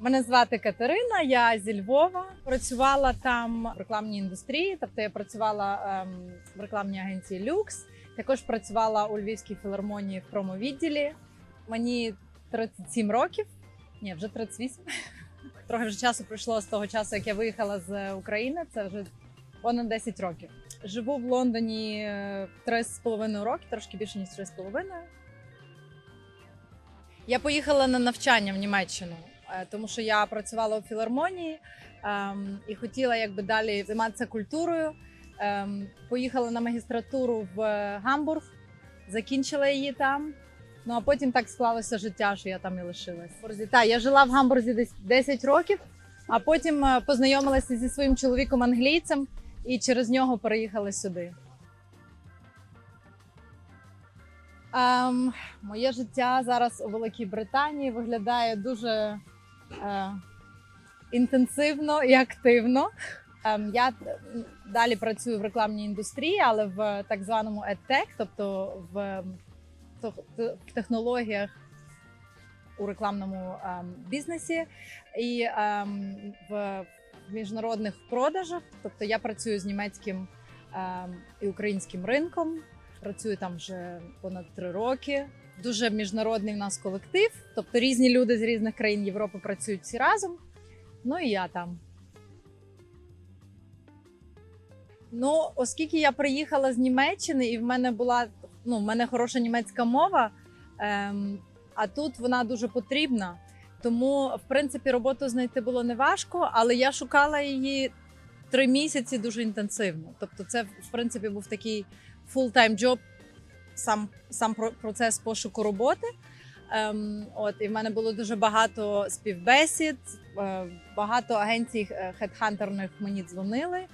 Мене звати Катерина, я зі Львова. Працювала там в рекламній індустрії, тобто я працювала ем, в рекламній агенції Люкс. Також працювала у Львівській філармонії в промовідділі. Мені 37 років, ні, вже 38. Трохи вже часу пройшло з того часу, як я виїхала з України. Це вже понад 10 років. Живу в Лондоні е, 3,5 роки, трошки більше ніж 3,5. Я поїхала на навчання в Німеччину, е, тому що я працювала у філармонії ем, і хотіла якби далі займатися культурою. Ем, поїхала на магістратуру в е, Гамбург, закінчила її там. Ну а потім так склалося життя, що я там і лишилась. Так, я жила в Гамбурзі десь 10 років, а потім е, познайомилася зі своїм чоловіком англійцем і через нього переїхала сюди. Ем, моє життя зараз у Великій Британії виглядає дуже е, інтенсивно і активно. Ем, я далі працюю в рекламній індустрії, але в так званому EdTech, тобто в, технологіях у рекламному ем, бізнесі і ем, в міжнародних продажах. Тобто я працюю з німецьким і українським ринком. Працюю там вже понад три роки. Дуже міжнародний в нас колектив. Тобто різні люди з різних країн Європи працюють всі разом. Ну і я там. Ну, оскільки я приїхала з Німеччини, і в мене була ну, в мене хороша німецька мова, ем, а тут вона дуже потрібна. Тому, в принципі, роботу знайти було неважко, але я шукала її три місяці дуже інтенсивно. Тобто, це в принципі був такий job, сам, сам про- процес пошуку роботи. Ем, от, і в мене було дуже багато співбесід, е, багато агенцій е, хедхантерних мені дзвонили.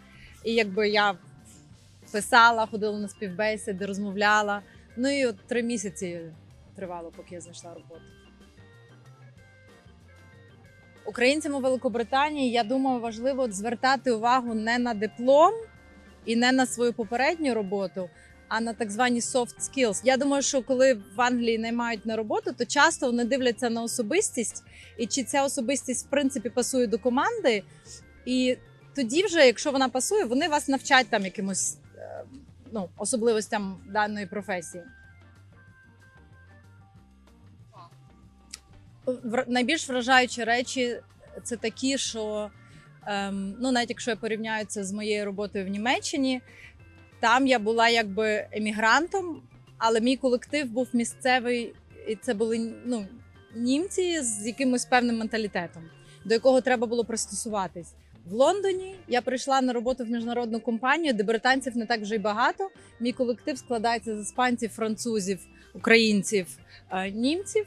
І якби я писала, ходила на співбесіди, розмовляла. Ну і от три місяці тривало, поки я знайшла роботу. Українцям у Великобританії, я думаю, важливо звертати увагу не на диплом і не на свою попередню роботу, а на так звані soft skills. Я думаю, що коли в Англії наймають на роботу, то часто вони дивляться на особистість, і чи ця особистість в принципі пасує до команди. І тоді, вже, якщо вона пасує, вони вас навчать там якимось е, ну, особливостям даної професії. Найбільш вражаючі речі це такі, що ем, ну, навіть якщо я порівняю це з моєю роботою в Німеччині, там я була якби емігрантом, але мій колектив був місцевий, і це були ну, німці з якимось певним менталітетом, до якого треба було пристосуватись. В Лондоні я прийшла на роботу в міжнародну компанію, де британців не так вже й багато. Мій колектив складається з іспанців, французів, українців, е, німців.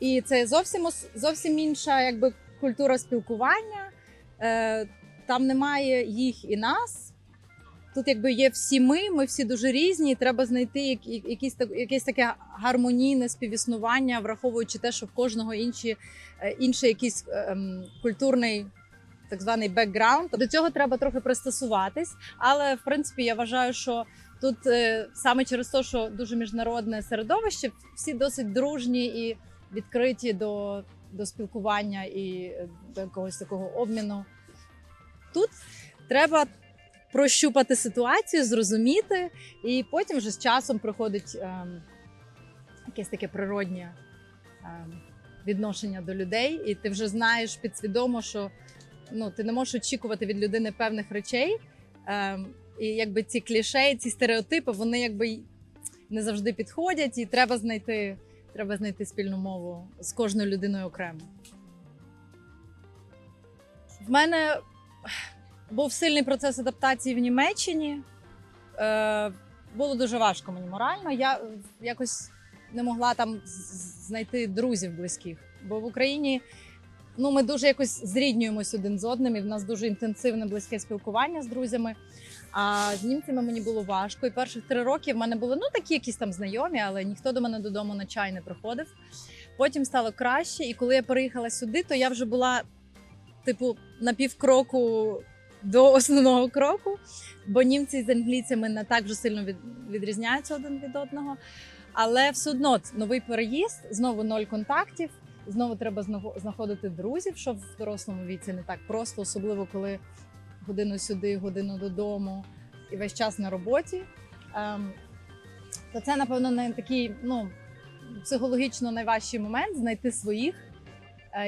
І це зовсім зовсім інша якби, культура спілкування. Е, Там немає їх і нас. Тут якби є всі ми, ми всі дуже різні. і Треба знайти як- як- якісь, якесь таке гармонійне співіснування, враховуючи те, що в кожного інші, е, інший якийсь е, ем, культурний так званий бекграунд. До цього треба трохи пристосуватись. Але в принципі я вважаю, що тут е, саме через те, що дуже міжнародне середовище, всі досить дружні і відкриті до, до спілкування і до якогось такого обміну. Тут треба прощупати ситуацію, зрозуміти, і потім вже з часом приходить ем, якесь таке природнє ем, відношення до людей, і ти вже знаєш підсвідомо, що ну, ти не можеш очікувати від людини певних речей. Ем, і якби ці кліше, ці стереотипи, вони якби не завжди підходять, і треба знайти, треба знайти спільну мову з кожною людиною окремо. В мене був сильний процес адаптації в Німеччині. Е, було дуже важко мені морально. Я якось не могла там знайти друзів близьких, бо в Україні ну, ми дуже якось зріднюємось один з одним, і в нас дуже інтенсивне близьке спілкування з друзями. А з німцями мені було важко. І перших три роки в мене були ну такі якісь там знайомі, але ніхто до мене додому на чай не приходив. Потім стало краще, і коли я переїхала сюди, то я вже була, типу, на півкроку до основного кроку, бо німці з англійцями не так вже сильно від, відрізняються один від одного. Але все одно новий переїзд, знову ноль контактів. Знову треба знаходити друзів, що в дорослому віці не так просто, особливо коли годину сюди, годину додому і весь час на роботі. Ем, то це, напевно, не такий ну, психологічно найважчий момент знайти своїх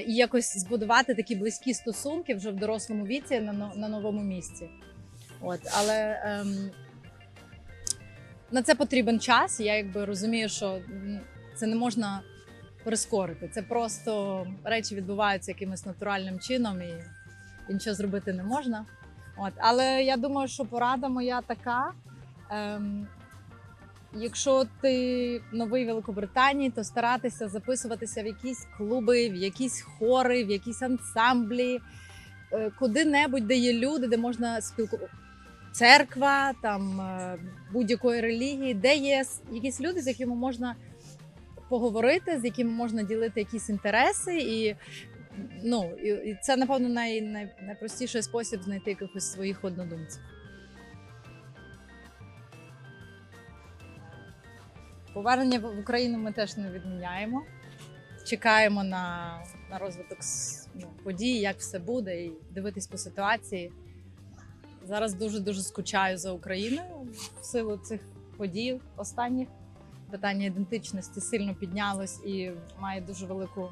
і якось збудувати такі близькі стосунки вже в дорослому віці на, на новому місці. От, але ем, на це потрібен час. Я якби розумію, що це не можна прискорити. Це просто речі відбуваються якимось натуральним чином і, і нічого зробити не можна. От, але я думаю, що порада моя така. Ем, Якщо ти новий в Великобританії, то старатися записуватися в якісь клуби, в якісь хори, в якісь ансамблі, е, куди-небудь, де є люди, де можна спілкуватися. Церква, там е, будь-якої релігії, де є якісь люди, з якими можна поговорити, з якими можна ділити якісь інтереси, і ну і, це напевно най, най, найпростіший спосіб знайти якихось своїх однодумців. Повернення в Україну ми теж не відміняємо. Чекаємо на, на розвиток ну, подій, як все буде, і дивитись по ситуації. Зараз дуже дуже скучаю за Україною в силу цих подій останніх. Питання ідентичності сильно піднялось і має дуже велику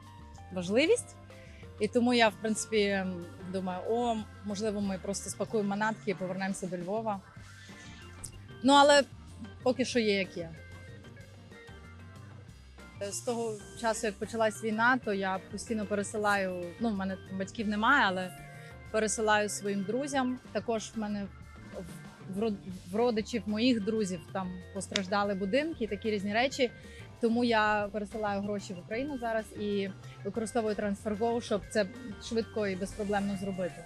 важливість. І тому я, в принципі, думаю, о, можливо, ми просто спакуємо манатки і повернемося до Львова. Ну, але поки що є, як є. З того часу, як почалась війна, то я постійно пересилаю. Ну, в мене батьків немає, але пересилаю своїм друзям. Також в мене в родичів моїх друзів там постраждали будинки, і такі різні речі. Тому я пересилаю гроші в Україну зараз і використовую TransferGo, щоб це швидко і безпроблемно зробити.